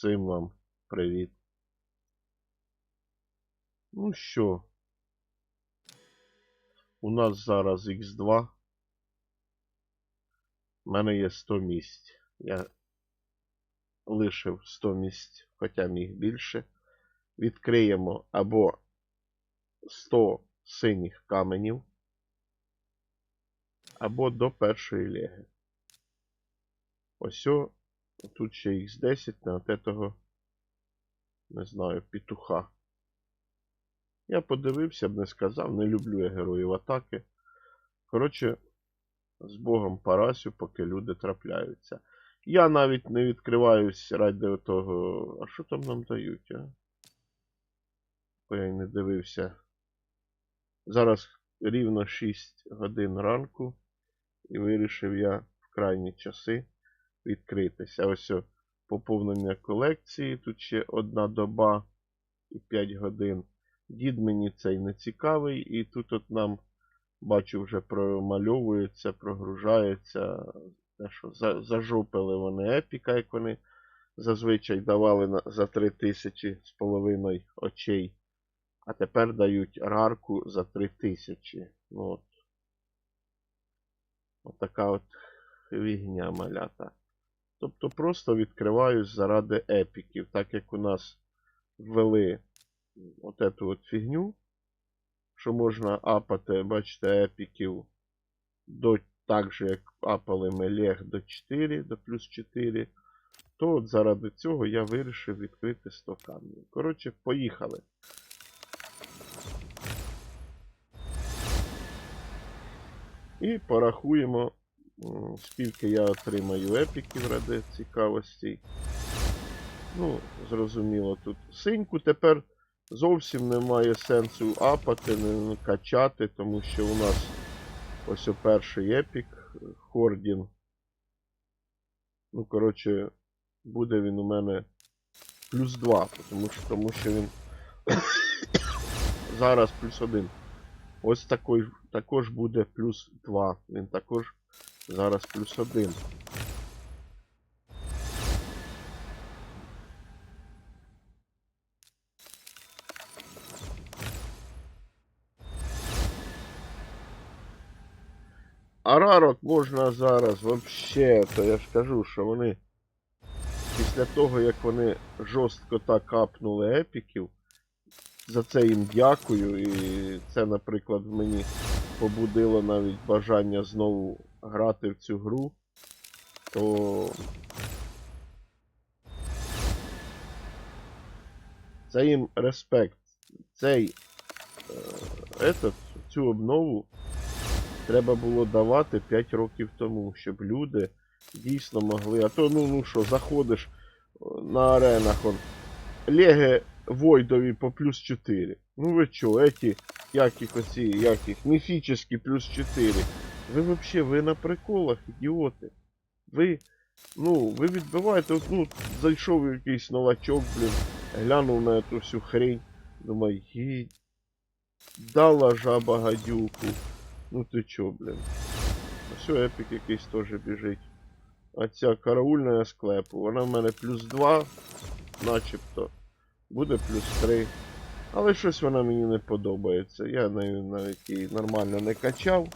Всім вам привіт. Ну що, у нас зараз Х2. У мене є 100 місць. Я лишив 100 місць, хоча міг більше. Відкриємо або 100 синіх каменів, або до першої леги. Ось тут ще Х10 на от этого, не знаю, петуха. Я подивився б не сказав, не люблю я героїв атаки. Коротше, з Богом Парасю, поки люди трапляються. Я навіть не відкриваюсь ради того. А що там нам дають, а? Бо я й не дивився. Зараз рівно 6 годин ранку. І вирішив я в крайні часи відкритися. Ось поповнення колекції. Тут ще одна доба і 5 годин. Дід мені цей не цікавий, і тут от нам, бачу, вже промальовується, прогружається. Те, що за, зажопили вони епіка, як вони зазвичай давали за 3000 з половиною очей. А тепер дають рарку за 3000. Ну, от. от така от фігня малята. Тобто просто відкриваюсь заради епіків, так як у нас ввели от эту от фігню, що можна апати, бачите, епіків до так же, як апали Мелег до 4, до плюс 4, то от заради цього я вирішив відкрити 100 камнів. Коротше, поїхали. І порахуємо, скільки я отримаю епіків ради цікавості. Ну, зрозуміло, тут синьку тепер зовсім немає сенсу апати, не качати, тому що у нас ось о перший епік Хордін. Ну, коротше, буде він у мене плюс 2, тому що, тому що він зараз плюс 1. Ось такий, також буде плюс 2. Він також зараз плюс 1. А рарок можна зараз вообще, то я ж кажу, що вони після того, як вони жорстко так капнули епіків, за це їм дякую. І це, наприклад, мені побудило навіть бажання знову грати в цю гру. То це їм респект. Цей е, этот, цю обнову треба було давати 5 років тому, щоб люди дійсно могли. А то, ну ну що, заходиш на аренах он. Леги Войдові по плюс 4. Ну ви чо, эти, як їх оці, як їх, міфічні плюс 4. Ви вообще, ви на приколах, ідіоти. Ви, ну, ви відбиваєте, от, ну, зайшов якийсь новачок, блін, глянув на эту всю хрень. Думаю, їй, дала жаба гадюку. Ну ти чо, блін. Все, епік якийсь теж біжить. А ця караульна склепу, вона в мене плюс 2, начебто. Буде плюс 3. Але щось вона мені не подобається. Я навіть її нормально не качав.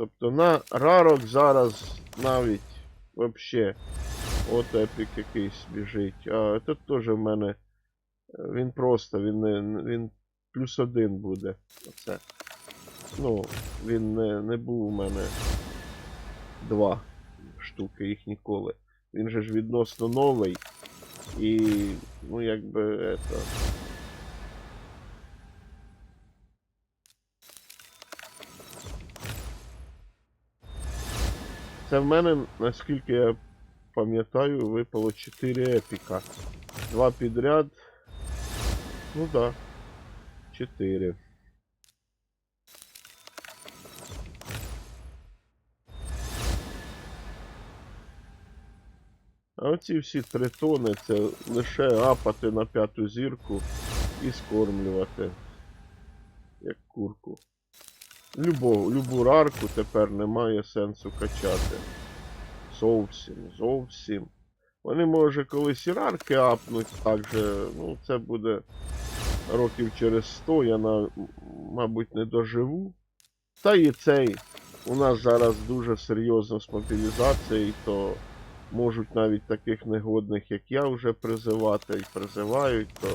Тобто на рарок зараз навіть вообще от епік якийсь біжить. А тут теж в мене е, він просто, він не він плюс один буде. Оце. Ну, він не, не був у мене два штуки, їх ніколи. Він же ж відносно новий. І, ну, якби, это... Це в мене, наскільки я пам'ятаю, випало 4 епіка. Два підряд. Ну да. 4. А оці всі три тони це лише апати на п'яту зірку і скормлювати. Як курку. Любу, любу рарку тепер немає сенсу качати. зовсім, зовсім. Вони, може, колись і рарки апнуть, так же, ну, це буде років через 100, я, на, мабуть, не доживу. Та і цей. У нас зараз дуже серйозно з мобілізацією, то можуть навіть таких негодних, як я, вже призивати і призивають, то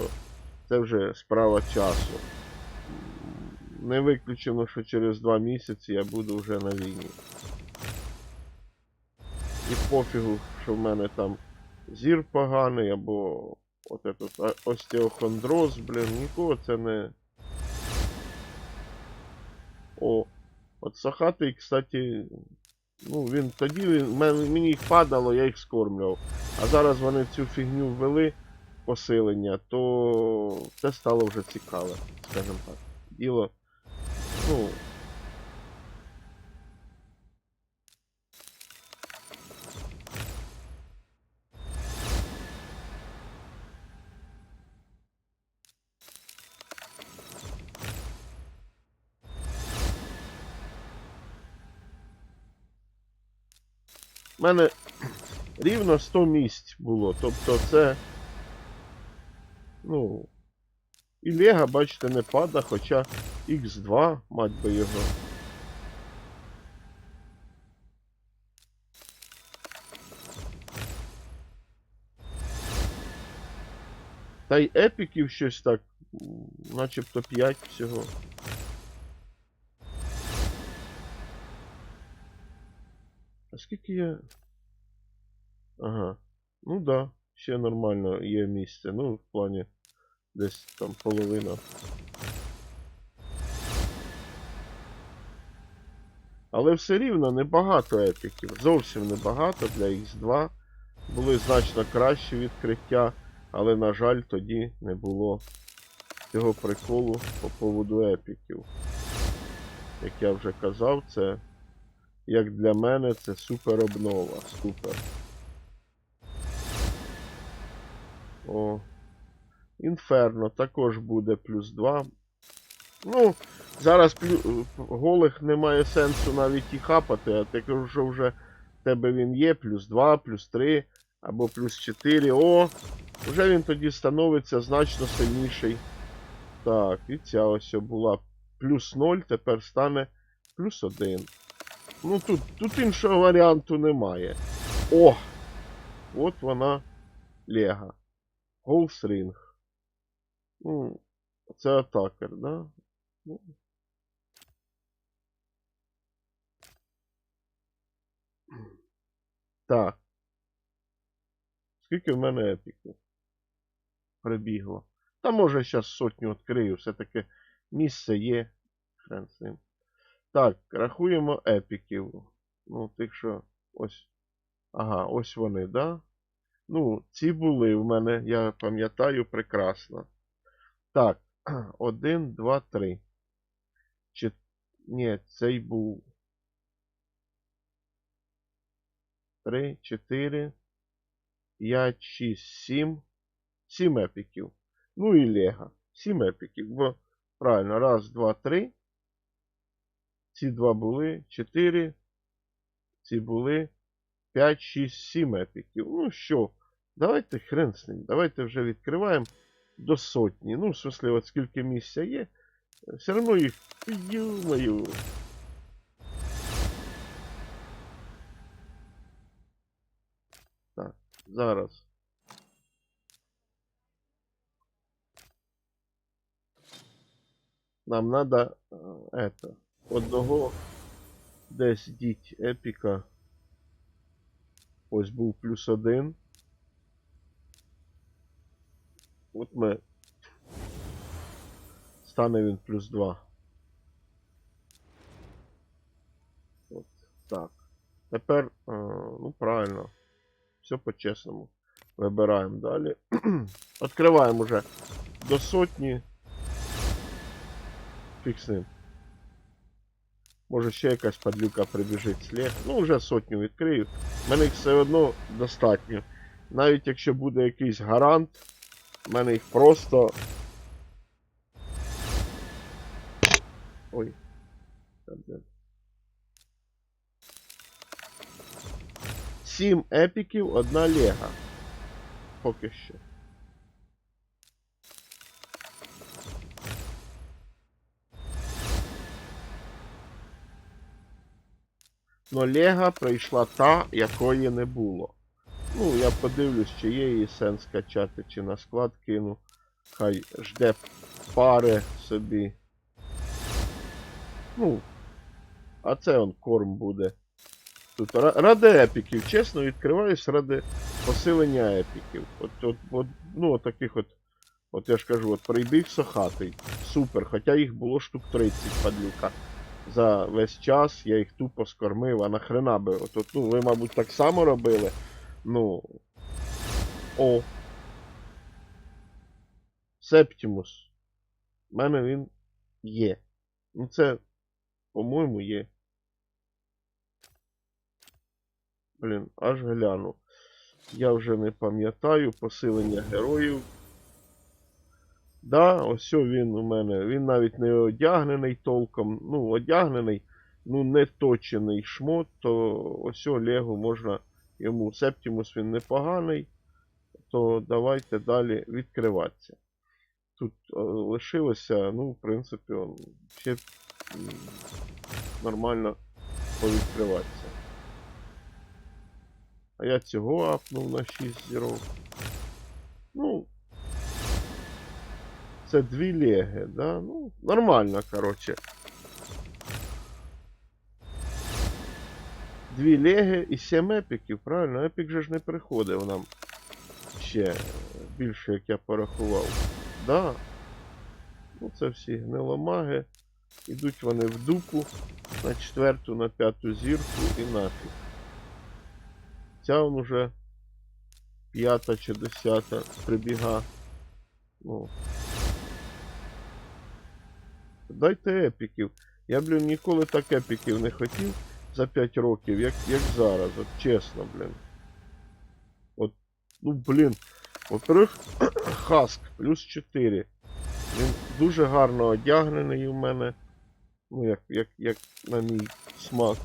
це вже справа часу. Не виключено, що через два місяці я буду вже на війні. І пофігу, що в мене там зір поганий, або от этот остеохондроз, блін, нікого це не. О, от Сахатий, кстати, ну він тоді мені їх падало, я їх скормлював. А зараз вони цю фігню ввели посилення, то це стало вже цікаве, скажімо так. Діло, ну. У мене рівно 100 місць було. Тобто це. Ну. І Лего, бачите, не пада, хоча X2, мать би його. Та й епіків щось так, начебто 5 всього. А скільки я. Ага. Ну да, ще нормально є місце. Ну, в плані десь там половина. Але все рівно небагато епіків. Зовсім небагато для X2. Були значно кращі відкриття, але, на жаль, тоді не було цього приколу по поводу епіків. Як я вже казав, це як для мене це супер обнова. Супер. О. Інферно також буде плюс 2. Ну, зараз плю... голих немає сенсу навіть і хапати, а кажу, що вже в тебе він є, плюс 2, плюс 3 або плюс 4. О! Вже він тоді становиться значно сильніший. Так, і ця ось була плюс 0, тепер стане плюс 1. Ну тут, тут іншого варіанту немає. О! От вона Лего. Голсрінг. Ну, це атакер, да? Ну. Так. Скільки в мене епіків? Прибігло. Та може зараз сотню відкрию, все-таки місце є. Хрен з ним. Так, рахуємо епіків. Ну, тих, що ось. Ага, ось вони, да? Ну, ці були в мене, я пам'ятаю прекрасно. Так, один, два, три. Чи... Ні, цей був. Три, чотири, п'ять, шість, сім. Сім епіків. Ну і Лего. Сім епіків. Бо правильно, раз, два, три. Ці два були. Чотири. Ці були. 5, 6, 7 епіків. Ну що, давайте хрен з ним. Давайте вже відкриваємо до сотні. Ну, в смысле, от скільки місця є. Все одно їх. Ю-мою. Так, зараз. Нам надо э, это, одного десь діть епіка. Ось був плюс один. От ми. Стане він плюс два. От так. Тепер, е, ну правильно. Все по-чесному. Вибираємо далі. Відкриваємо вже до сотні. Ним. Може ще якась падлюка прибіжить слід. Ну, вже сотню відкрию. Мене їх все одно достатньо. Навіть якщо буде якийсь гарант, в мене їх просто. Ой. 7 епіків, одна лега. Поки що. Но Лега прийшла та, якої не було. Ну, я подивлюсь, чи є її сенс качати, чи на склад кину. Хай жде пари собі. Ну. А це он корм буде. Тут ради епіків, чесно, відкриваюсь ради посилення епіків. От, от, от ну, от таких от. От я ж кажу, от прийбіг сохатий. Супер. Хоча їх було штук 30 падлюка. За весь час я їх тупо скормив, а нахрена би. От, от, ну, ви, мабуть, так само робили. Ну. О. Септімус. У мене він є. Ну це, по-моєму, є. Блін, аж гляну. Я вже не пам'ятаю посилення героїв. Да, ось він у мене. Він навіть не одягнений толком. Ну, одягнений, ну не точений шмот, то ось Лего можна йому. Септімус він непоганий. То давайте далі відкриватися. Тут е, лишилося, ну, в принципі, ще нормально повідкриватися. А я цього апнув на 6 зірок. Ну. Це дві леги, да? Ну, нормально, короче. Дві леги і 7 епіків, правильно? Епік же ж не приходив нам ще більше, як я порахував. Да. Ну, це всі гниломаги. Ідуть вони в дупу на четверту, на п'яту зірку і нафіг. Ця он уже п'ята чи десята прибіга. Ну. Дайте епіків. Я, блін, ніколи так епіків не хотів за 5 років, як, як зараз. От чесно, блін. От, ну, блін. Во-первых, Хаск плюс 4. Він дуже гарно одягнений у мене. Ну, як, як, як на мій смак.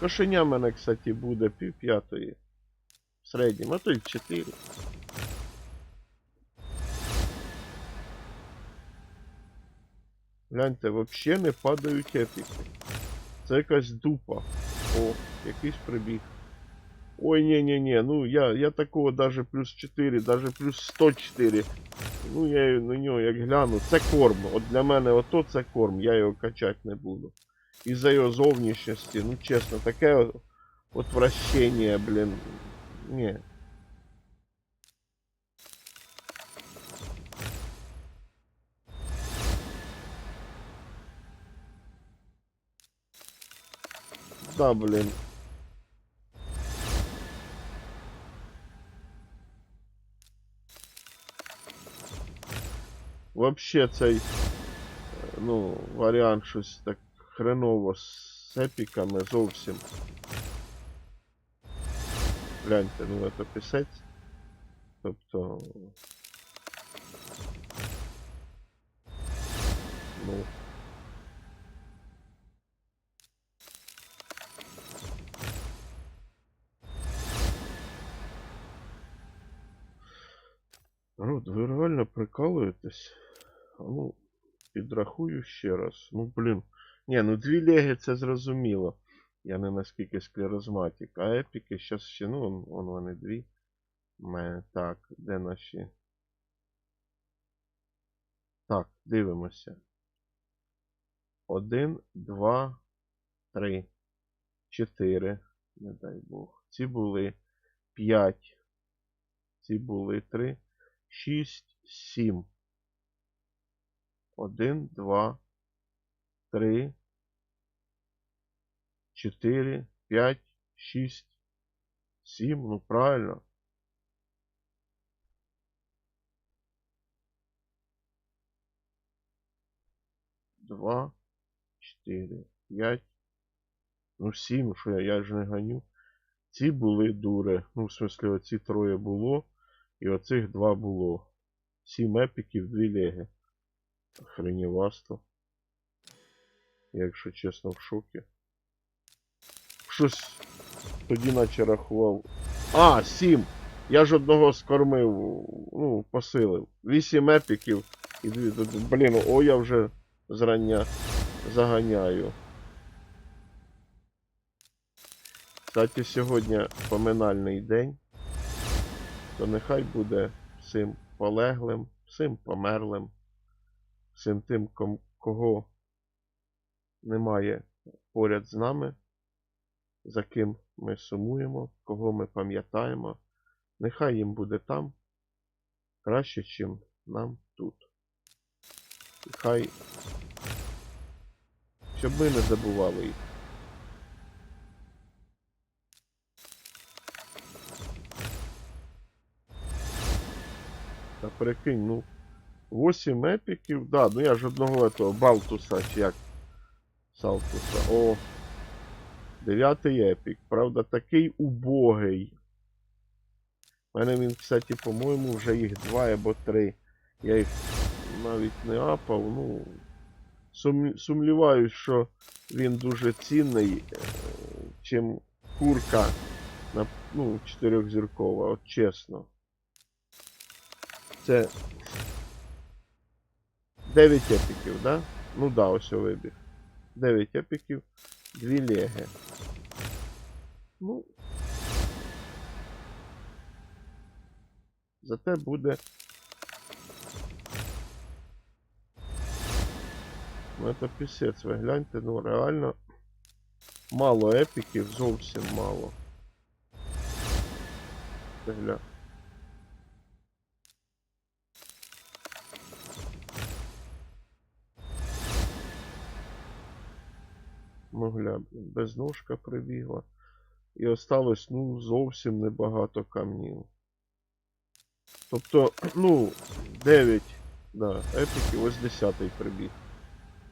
Кошеня в мене, кстати, буде пів п'ятої. В середньому, а то й 4. Гляньте, вообще не падають епіки. Це якась дупа. О, якийсь прибіг. Ой, не-не-не, ну я, я такого даже плюс 4, даже плюс 104. Ну я на нього як гляну. Це корм. От для мене ото це корм, я його качати не буду. Із-за його зовнішності, ну чесно, таке от- отвращення, блін. Ні. Да, блін. Вообще цей, ну, варіант щось так хреново з епіками зовсім. Гляньте, ну це писець. Тобто. Ну. Народ, ви реально прикалуєтесь? Ну, підрахую ще раз. Ну, блін. Ні, ну дві леги це зрозуміло. Я не наскільки склерозматик. А епіки щас ще, ну, вон, вон вони дві. Так, де наші. Так, дивимося. Один, два, три, чотири. Не дай Бог. Ці були п'ять. Ці були три. 6, 7. 1, 2, 3, 4, 5, 6, 7. Ну правильно. Два, чотири, п'ять. Ну, сім, що я, я ж не ганю. Ці були дури. Ну, в смислі, оці троє було. І оцих два було. Сім епіків, дві леги. Охренівасто. Я, якщо чесно, в шокі. Щось тоді наче рахував. А, сім! Я ж одного скормив, ну, посилив. Вісім епіків і дві. Блін, о, я вже зрання заганяю. Кстати, сьогодні поминальний день. То нехай буде всім полеглим, всім померлим, всім тим, кого немає поряд з нами, за ким ми сумуємо, кого ми пам'ятаємо. Нехай їм буде там краще, чим нам тут. І щоб ми не забували їх. Та прикинь, ну, 8 епіків, да, ну я ж одного этого Балтуса, як Салтуса. О, дев'ятий епік. Правда, такий убогий. У мене він, кстати, по-моєму, вже їх два або три. Я їх навіть не апав, ну. Сум... Сумніваюсь, що він дуже цінний, е, чим курка на ну, чотирьохзіркова, от чесно. Це 9 епіків, да? Ну да, ось вибіг. 9 епіків, 2 леги. Ну. Зате буде. Ну це пісець, ви гляньте, ну реально мало епіків, зовсім мало. Гля. Ну гля, безножка прибігла. І осталось, ну, зовсім небагато камнів. Тобто, ну, 9, да, епіків, ось 10 прибіг.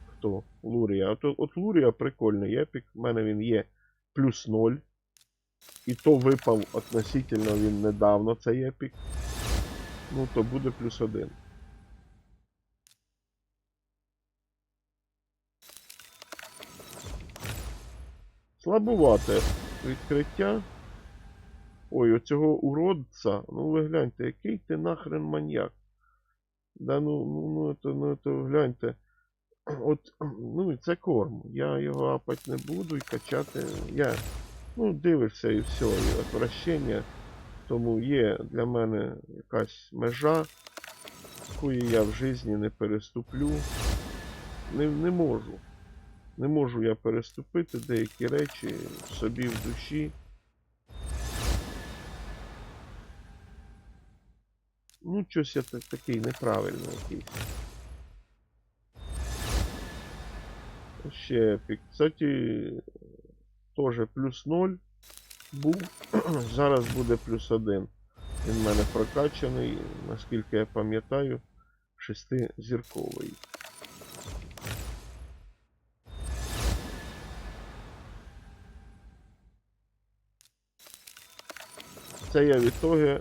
Хто? Лурія. От, от Лурія прикольний епік. У мене він є плюс 0. І то випав относительно він недавно цей епік. Ну, то буде плюс 1. Слабувате відкриття. Ой, оцього уродця. Ну ви гляньте, який ти нахрен маньяк. Да ну, ну, ну, то, ну, то гляньте. От, ну, це корм. Я його апати не буду і качати. Я, ну, дивишся і все, і отвращення. Тому є для мене якась межа, якої я в житті не переступлю. Не, не можу. Не можу я переступити деякі речі собі в душі. Ну, щось я так, такий неправильний якийсь. Ще епік. Кстати, теж плюс 0 був. Зараз буде плюс 1. Він в мене прокачаний, наскільки я пам'ятаю, шестизірковий. Я в ітогі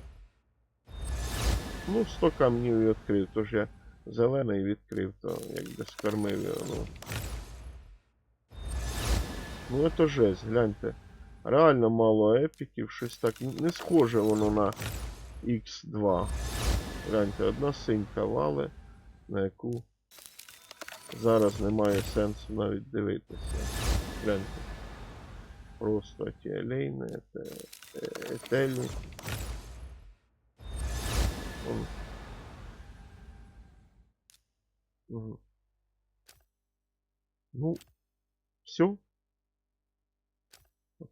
Ну, 100 камнів і відкрив, тож я зелений відкрив, то якби скормив його, ну. Ну це жесть, гляньте. Реально мало епіків, щось так. Не схоже воно на X2. Гляньте, одна синька вали, на яку зараз немає сенсу навіть дивитися. Гляньте. Просто ті олейні, етельні. Он. Ну, все.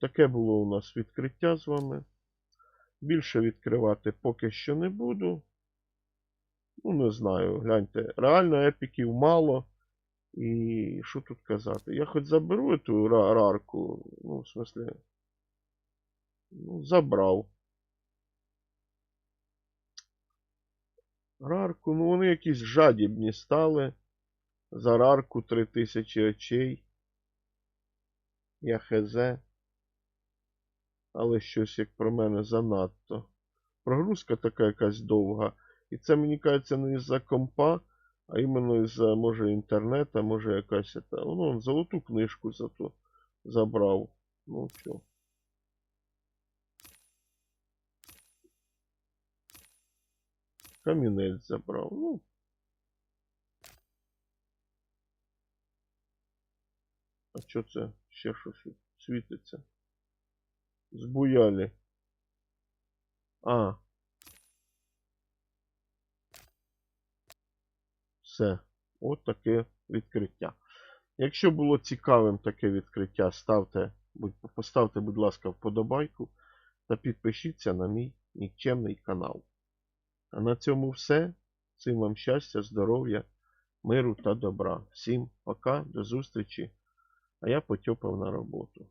Таке було у нас відкриття з вами. Більше відкривати поки що не буду. Ну, не знаю, гляньте. Реально епіків мало. І що тут казати? Я хоч заберу ту рарку. Ну, в смысле. Ну, забрав. Рарку, ну вони якісь жадібні стали. За рарку 3000 очей. Я хз. Але щось, як про мене, занадто. Прогрузка така якась довга. І це, мені кажеться, не із-за компа, а іменно із-за, може, інтернета, може якась. Та, ну, он золоту книжку зато забрав. Ну чо. Камінець забрав. Ну. А що це? Ще щось світиться. Збуяли. А. Все. От таке відкриття. Якщо було цікавим таке відкриття, ставте, поставте, будь ласка, вподобайку та підпишіться на мій нікчемний канал. А на цьому все. Всім вам щастя, здоров'я, миру та добра. Всім пока, до зустрічі. А я потьопав на роботу.